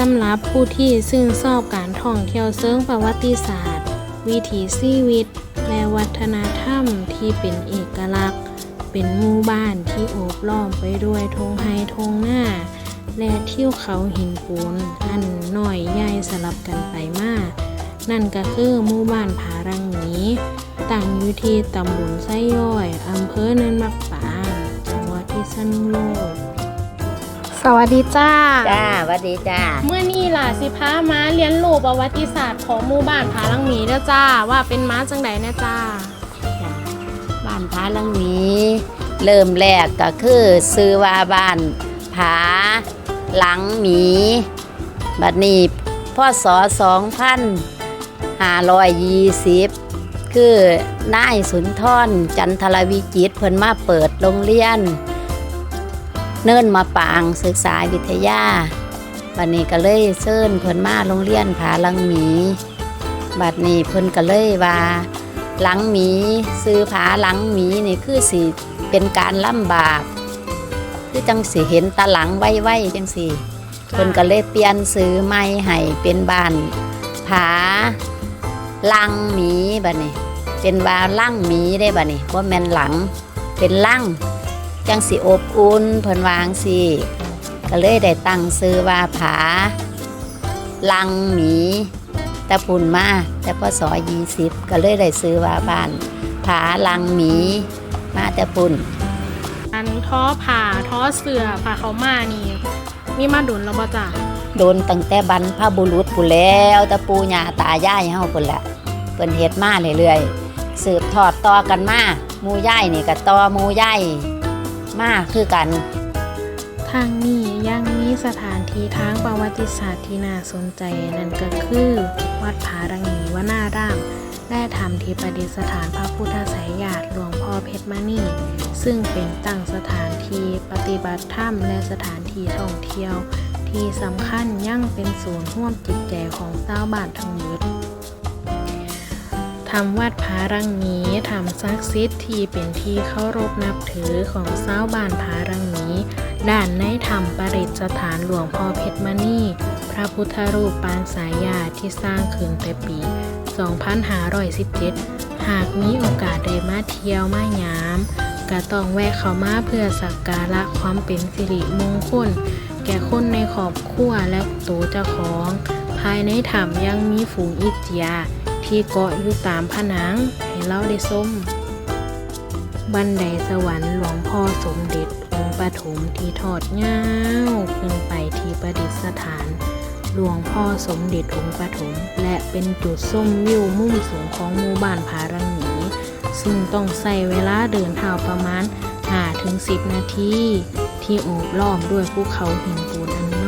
สำหรับผู้ที่ชื่นชอบการท่องเที่ยวเชิงประวัติศาสตร์ วิถีชีวิต และวัฒนธรรมที่เป็นเอกลักษณ์ เป็นหมู่บ้านที่โอบล้อมไปด้วยทงไฮทงหน้า และเที่ยวเขาหินปูนอันน้อยใหญ่สลับกันไปมา นั่นก็คือหมู่บ้านผารังหมีตั้งอยู่ที่ตำบลไส้ย่อยอำเภอเนินมักปางจังหวัดพิษณุโลก สวัสดีจ้า จ้าหวัสดีจ้า เมื่อนี่ล่ะสิพามาเรียนรู้ประวัติศาสตร์ของหมู่บ้านผาลังหมีเด้อจ้า ว่าเป็นม้าจังใดแน่จ้าจ้า บ้านผาหลังหมีเริ่มแรกก็คือซื้อว่าบ้านผาหลังหมี บัดนี้พ่อสอสองพันห้าร้อยยี่สิบคือนายสุนทรจันทรวิจิตรเพิ่นมาเปิดโรงเรียน เนิ่นมาปางศึกษาวิทยาบัดนี้ก็เลยเชิญเพิ่นมาโรงเรียนผาลังหมี บัดนี้เพิ่นก็เลยว่าหลังหมีซื้อผาหลังหมีนี่คือสิเป็นการลำบากคือจังสิเห็นตาหลังไว้ๆจังสิเพิ่นก็เลยเปลี่ยนซื้อใหม่ให้เป็นบ้านผาลังหมีบัดนี้ เป็นว่าลังหมีได้บัดนี้ว่าแม่นหลังเป็นลัง จังสิอบอุ่นเพิ่นวาจั่งสิก็เลยได้ตั้งซื้อว่าผา ลังหมีแต่ปุ่นมาแต่พศยี่สิบก็เลยได้ซื้อว่าบ้านผาลังหมีมาแต่ปุ่นอันท้อผ่าท้อเสือผ่าเขามานี่มีมาดุนแล้วบ่จ้าโดนตั้งแต่บรรพบุรุษปุ่นแล้วแต่ปูย่าตายายเฮาปุ่นแหละเพิ่นเฮ็ดมาเรื่อยๆสืบทอดต่อกันมาหมู่ยายนี่ก็ต่อหมู่ยาย มาคือกัน ทางนี้ยังมีสถานที่ทางประวัติศาสตร์ที่น่าสนใจนั่นก็คือ วัดผารังหีวนารามและธรรมที่ประดิษฐานพระพุทธไสยญาติหลวงพ่อเพชรมณีซึ่งเป็นตั้งสถานที่ปฏิบัติธรรมและสถานที่ท่องเที่ยว ที่สำคัญยังเป็นศูนย์ร่วมจิตใจของชาบ้านทั้งหมดำวัดผารังหมีทำซักซิดที่เป็นที่เคารพนับถือของชาบ้านผารังหมีด้านในธรรมประดิษฐานหลวงพ่อเพชรมณีพระพุทธรูปปางสายญาติที่สร้างขึ้นแต่ปี 2517 หากมีโอกาสได้มาเที่ยวมายามก็ต้องแวะเข้ามาเพื่อสักการะความเป็นสิริมงคล แก่คนในครอบครัวและตัวเจ้าของ ภายในถ้ำยังมีฝูงอิจยา ที่เกาะอยู่ตามผนังให้เราได้ส้ม บันไดสวรรค์หลวงพ่อสมเด็จองค์ปฐมที่ทอดเงาขึ้นไปที่ประดิษฐานหลวงพ่อสมเด็จองค์ปฐมและเป็นจุดส้มวิวมุมสูงของหมู่บ้านผารังหมีซึ่งต้องใส่เวลาเดินเท้าประมาณ5-10 นาที ที่โอบล้อมด้วยภูเขาหินปูนอัน